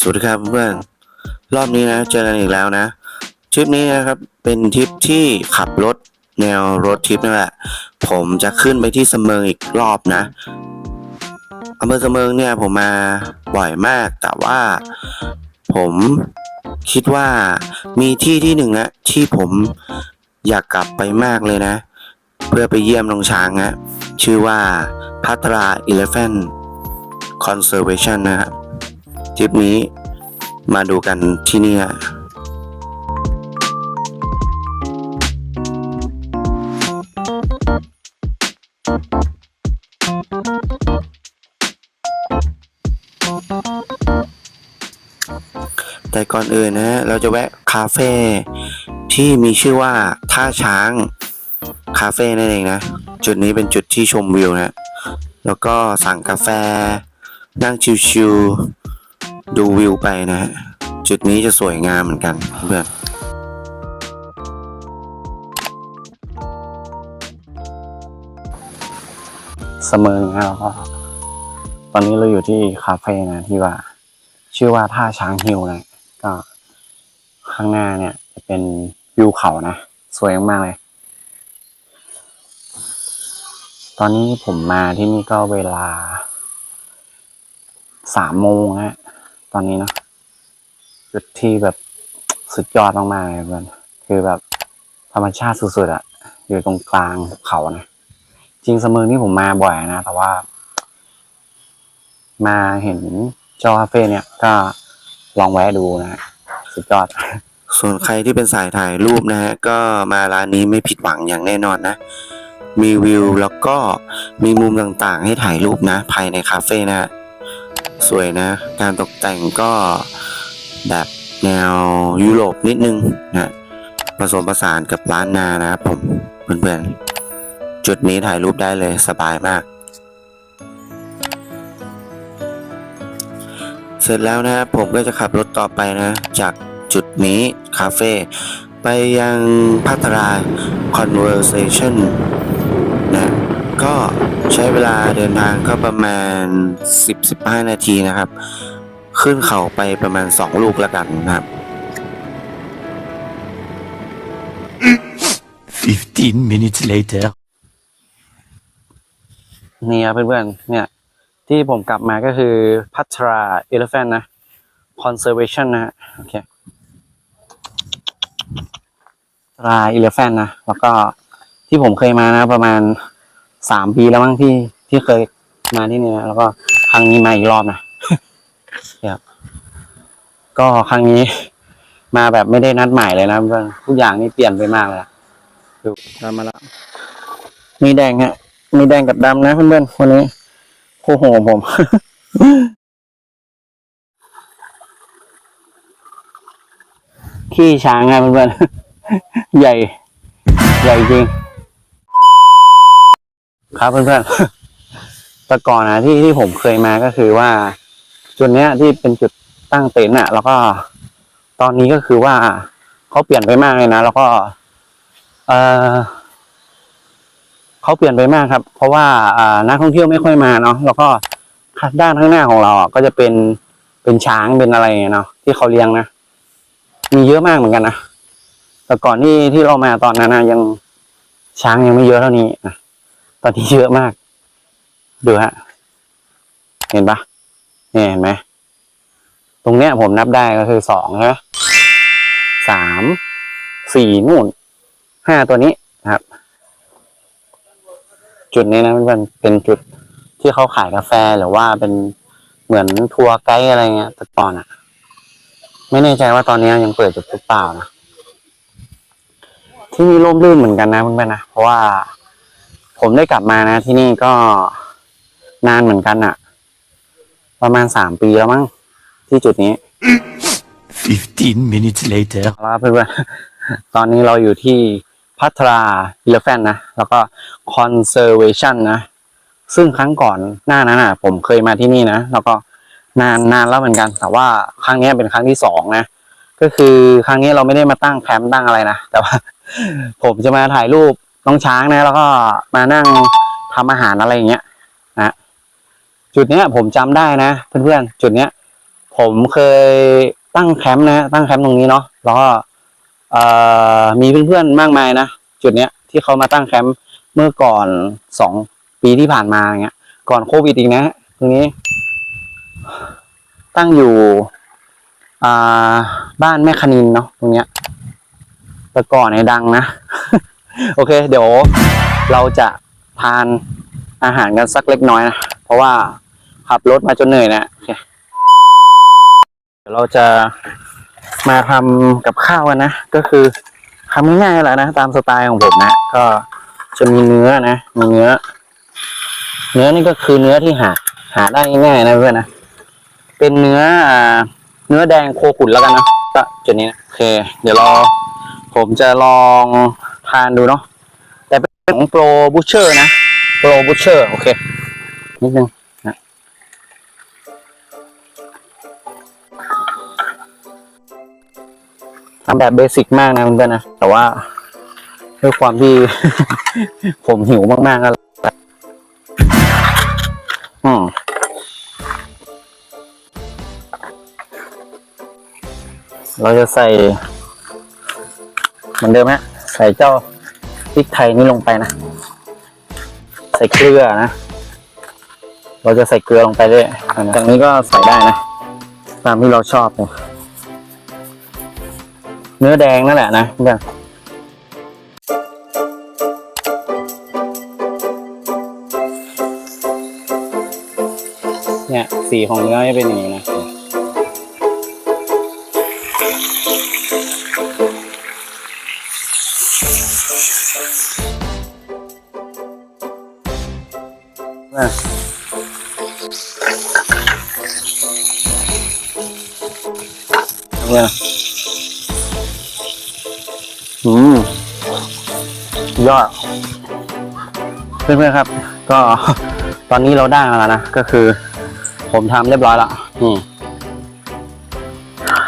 สวัสดีครับเพื่อนรอบนี้นะเจอกันอีกแล้วนะทริปนี้นะครับเป็นทริปที่ขับรถแนวรถทริปนั่นแหละผมจะขึ้นไปที่เสมิงอีกรอบนะอำเภอเสมิงเนี่ยผมมาบ่อยมาก แต่ว่าผมคิดว่ามีที่ที่หนึ่งนะที่ผมอยากกลับไปมากเลยนะ เพื่อไปเยี่ยมน้องช้างนะชื่อว่าพัทรา Elephant Conservation นะครับทริปนี้มาดูกันที่นี่แต่ก่อนอื่นนะเราจะแวะคาเฟ่ที่มีชื่อว่าท่าช้างคาเฟ่นั่นเองนะ จุดนี้เป็นจุดที่ชมวิวนะ แล้วก็สั่งกาแฟ นั่งชิวๆดูวิวไปนะฮะ จุดนี้จะสวยงามเหมือนกันเพื่อนเสมอนะแล้วก็ตอนนี้เราอยู่ที่คาเฟ่นะที่ว่า ชื่อว่าท่าช้างฮิลนะก็ข้างหน้าเนี่ย จะเป็นวิวเขานะ สวยมากๆเลย ตอนนี้ผมมาที่นี่ก็เวลา สามโมงฮะ ตอนนี้เนอะจุดที่แบบสุดยอดมากๆเลยเพื่อนคือแบบธรรมชาติสุดๆอะอยู่ตรงกลางเขานะจริงเสมอนี่ผมมาบ่อยนะ แต่ว่า มาเห็นเจ้าคาเฟ่เนี่ย ก็ลองแวะดูนะฮะสุดยอด ส่วนใครที่เป็นสายถ่ายรูปนะฮะ ก็มาร้านนี้ไม่ผิดหวังอย่างแน่นอนนะ มีวิวแล้วก็มีมุมต่างๆ ให้ถ่ายรูปนะ ภายในคาเฟ่นะฮะ สวยนะ การตกแต่งก็แบบแนวยุโรปนิดนึงนะผสมผสานกับร้านนานะครับผมเพื่อนๆ จุดนี้ถ่ายรูปได้เลยสบายมาก เสร็จแล้วนะครับผมก็จะขับรถต่อไปนะ จากจุดนี้คาเฟ่ไปยังพัทรา Conversation นะ ก็ใช้เวลาเดินทางก็ประมาณ 10-15 นาทีนะครับ ขึ้นเขาไปประมาณ 2 ลูกแล้วกันนะครับ 15 minutes later. นี่ครับเพื่อนๆ เนี่ย ที่ผมกลับมาก็คือพัทราเอล p ฟนนะ conservation นะฮะโอเคพัทราเอล p ฟนนะ แล้วก็ที่ผมเคยมานะประมาณ สามปีแล้วมั้งที่ที่เคยมาที่นี่นะแล้วก็ครั้งนี้มาอีกรอบนะครับก็ครั้งนี้มาแบบไม่ได้นัดหมายเลยนะเพื่อนทุกอย่างนี่เปลี่ยนไปมากเลยอะดูตามมาแล้วมีแดงฮะ มีแดงกับดำนะเพื่อนๆวันนี้คู่หูของผมขี้ช้างอะเพื่อนๆใหญ่ ใหญ่จริง ครับเพื่อนๆ แต่ก่อนนะที่ที่ผมเคยมาก็คือว่า จุดเนี้ยที่เป็นจุดตั้งเต็นท์อะแล้วก็ตอนนี้ก็คือว่าเขาเปลี่ยนไปมากเลยนะ แล้วก็ เออเขาเปลี่ยนไปมากครับ เพราะว่าอ่านักท่องเที่ยวไม่ค่อยมาเนาะแล้วก็ด้านข้างหน้าของเราอะก็จะเป็นเป็นช้างเป็นอะไรเนาะที่เขาเลี้ยงนะมีเยอะมากเหมือนกันนะแต่ก่อนที่ที่เรามาตอนนั้นนะยังช้างยังไม่เยอะเท่านี้นะ อนนี้เยอะมาก ดูฮะ เห็นปะเนี่ยเห็นไหมตรงเนี้ยผมนับได้ก็คือสองใช่ไหมสามสี่นู่นห้าตัวนี้ครับ จุดนี้นะมันเป็นจุดที่เขาขายกาแฟหรือว่าเป็นเหมือนทัวร์ไกด์อะไรเงี้ยแต่ก่อนอะไม่แน่ใจว่าตอนนี้ยังเปิดอยู่หรือเปล่านะที่นี่ร่มรื่นเหมือนกันนะเพื่อนๆนะเพราะว่า ผมได้กลับมานะที่นี่ก็นานเหมือนกันอะประมาณสามปีแล้วมั้งที่จุดนี้ 15 minutes later. แล้วเพื่อนๆตอนนี้เราอยู่ที่พัทราอิเลฟ a นนะ แล้วก็คอนเซอร์เวชันนะ ซึ่งครั้งก่อนหน้านั้นอะ ผมเคยมาที่นี่นะ แล้วก็นานนานแล้วเหมือนกัน แต่ว่าครั้งนี้เป็นครั้งที่สองนะ ก็คือครั้งนี้เราไม่ได้มาตั้งแคมป์ตั้งอะไรนะ แต่ว่า ผมจะมาถ่ายรูป น้องช้างนะ แล้วก็มานั่งทำอาหารอะไรอย่างเงี้ยนะจุดเนี้ย ผมจำได้นะเพื่อนๆจุดเนี้ย ผมเคยตั้งแคมป์นะ ตั้งแคมป์ตรงนี้เนาะแล้วก็เอ่อมีเพื่อนๆมากมายนะจุดเนี้ยที่เขามาตั้งแคมป์เมื่อก่อนสองปีที่ผ่านมาเงี้ย ก่อนโควิดอีกนะตรงนี้ ตั้งอยู่อ่าบ้านแม่คณินเนาะตรงเนี้ยแต่ก่อนเนี่ยดังนะ โอเค เดี๋ยวเราจะทานอาหารกันสักเล็กน้อยนะ เพราะว่าขับรถมาจนเหนื่อยนะเดี๋ยวเราจะมาทำกับข้าวกันนะ ก็คือทำง่ายๆแหละนะตามสไตล์ของผมนะ ก็จะมีเนื้อนะ มีเนื้อ เนื้อนี่ก็คือเนื้อที่หา หาได้ง่ายๆนะเพื่อนนะ เป็นเนื้อเนื้อแดงโคขุนแล้วกันนะก็จุดนี้นะโอเค เดี๋ยวเราผมจะลอง ทานดูเนาะแต่เป็นของโปรบูเชอร์นะโปรบูเชอร์โอเคนิดนึงนะทำแบบเบสิกมากนะเพื่อนๆนะแต่ว่าด้วยความที่ ผมหิวมากๆก็อืมเราจะใส่เหมือนเดิมฮะ ใส่เจ้าพริกไทยนี่ลงไปนะ ใส่เกลือนะ เราจะใส่เกลือลงไปด้วยจากนี้ก็ใส่ได้นะ ตามที่เราชอบเลยเนื้อแดงนั่นแหละนะเพื่อนเนี่ยสีของเนื้อจะเป็นอย่างนี้นะ อะเนี่ยอืมยอดเพื่อนๆครับ ก็ตอนนี้เราได้มาแล้วนะ ก็คือ ผมทำเรียบร้อยแล้วนี่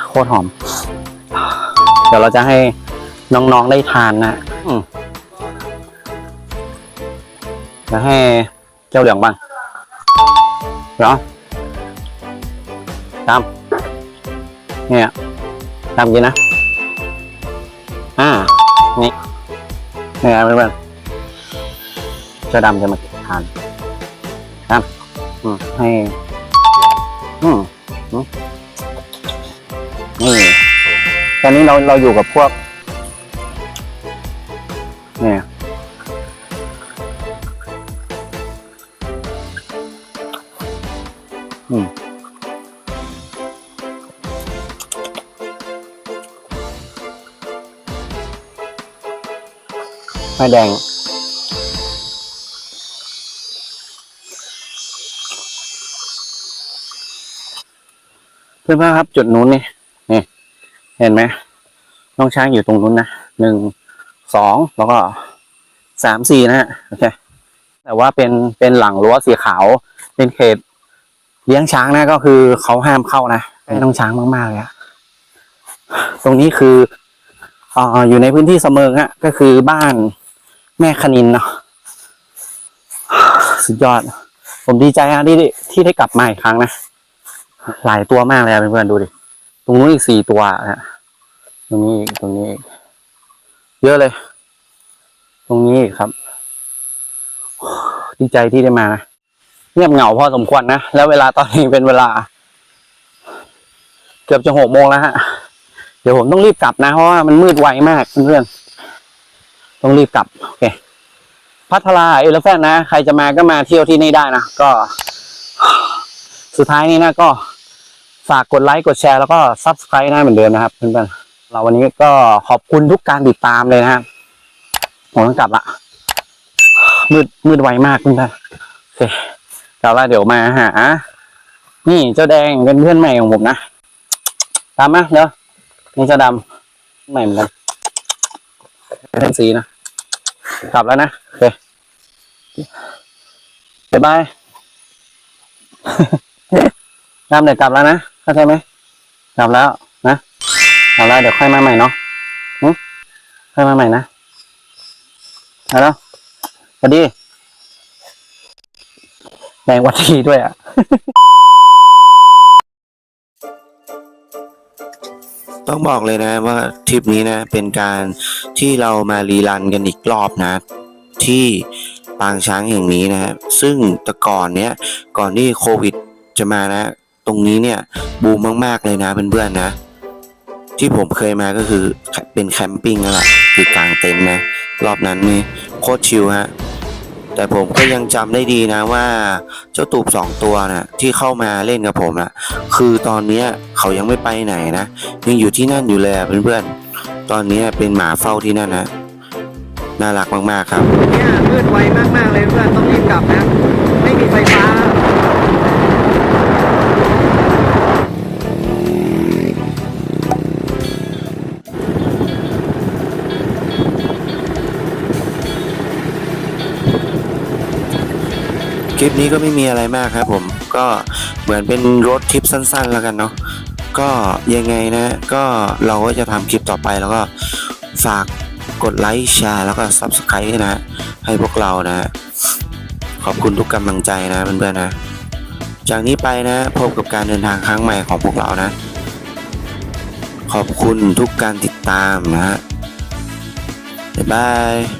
โคตรหอม เดี๋ยวเราจะให้น้องๆได้ทานนะอืมจะให้ เจ้าเหลืองบ้างเหรอตามเนี่ยตามกินนะ อ่า นี่นี่ไงเพื่อนๆเจ้าดำจะมาทานตามอืมให้ อืมนี่ตอนนี้เราเราอยู่กับพวก เนี่ย ไม่แดง เพื่อนๆครับจุดนู้นนี่นี่ เห็นไหมน้องช้างอยู่ตรงนู้นนะหนึ่งสองแล้วก็สามสี่นะฮะโอเคแต่ว่าเป็นเป็นหลังรั้วสีขาว เป็นเขตเลี้ยงช้างนะก็คือเขาห้ามเข้านะให้น้องช้างมากๆเลยอะตรงนี้คืออ่าอยู่ในพื้นที่เสมิงฮะก็คือบ้าน แม่คณินเนาะสุดยอด ผมดีใจฮะที่ได้ที่ได้กลับมาอีกครั้งนะ หลายตัวมากเลยเพื่อนๆดูดิ ตรงนู้นอีกสี่ตัวนะตรงนี้อีกตรงนี้อีกเยอะเลย ตรงนี้อีกครับ ดีใจที่ได้มานะเงียบเหงาพอสมควรนะ แล้วเวลาตอนนี้เป็นเวลา เกือบจะหกโมงแล้วฮะ เดี๋ยวผมต้องรีบกลับนะ เพราะว่ามันมืดไวมากเพื่อนๆ ต้องรีบกลับโอเคพัทลาเอลแฟนนะ ใครจะมาก็มาเที่ยวที่นี่ได้นะ ก็ สุดท้ายนี้นะก็ฝากกดไลค์กดแชร์แล้วก็ subscribe นะเหมือนเดิมนะครับเพื่อนๆเราวันนี้ก็ขอบคุณทุกการติดตามเลยนะฮะผมต้องกลับละมืดมืดไวมากเพื่อนๆโอเคแต่ว่าเดี๋ยวมาหา นี่เจ้าแดงเป็นเพื่อนใหม่ของผมนะ ตามมาเดี๋ยวนี่เจ้าดำใหม่เหมือนกัน เป็นสีนะ กลับแล้วนะ โอเคบ๊ายบายดำเดี๋ยวกลับแล้วนะเข้าใจไหมกลับแล้วนะกลับแล้วเดี๋ยวค่อยมาใหม่เนาะหึค่อยมาใหม่นะเอาแล้วสวัสดีแรงกว่าทีด้วยอะ ต้องบอกเลยนะว่าทริปนี้นะเป็นการที่เรามารีรันกันอีกรอบนะ ที่ปางช้างแห่งนี้นะซึ่งแต่ก่อนเนี้ยก่อนที่โควิดจะมานะ ตรงนี้เนี่ยบูมมากๆเลยนะเพื่อนๆนะ ที่ผมเคยมาก็คือเป็นแคมปิ้งนั่นแหละคือกลางเต็นท์นะ รอบนั้นนี่โคตรชิลฮะ แต่ผมก็ยังจำได้ดีนะว่าเจ้าตูบสองตัวนะที่เข้ามาเล่นกับผมอะคือตอนเนี้ยเขายังไม่ไปไหนนะยังอยู่ที่นั่นอยู่เลยเพื่อนๆตอนนี้เป็นหมาเฝ้าที่นั่นนะน่ารักมากๆครับเนี่ยมืดไวมากๆเลยเพื่อนต้องรีบกลับนะไม่มีไฟฟ้า คลิปนี้ก็ไม่มีอะไรมากครับผมก็เหมือนเป็นรถทริปสั้นๆ แล้วกันเนาะก็ยังไงนะ ก็เราก็จะทำคลิปต่อไปแล้วก็ฝากกดไลค์แชร์แล้วก็ Subscribe นะ ให้พวกเรานะ ขอบคุณทุกกำลังใจนะเพื่อนๆนะ จากนี้ไปนะ พบกับการเดินทางครั้งใหม่ของพวกเรานะ ขอบคุณทุกการติดตามนะฮะบ๊ายบาย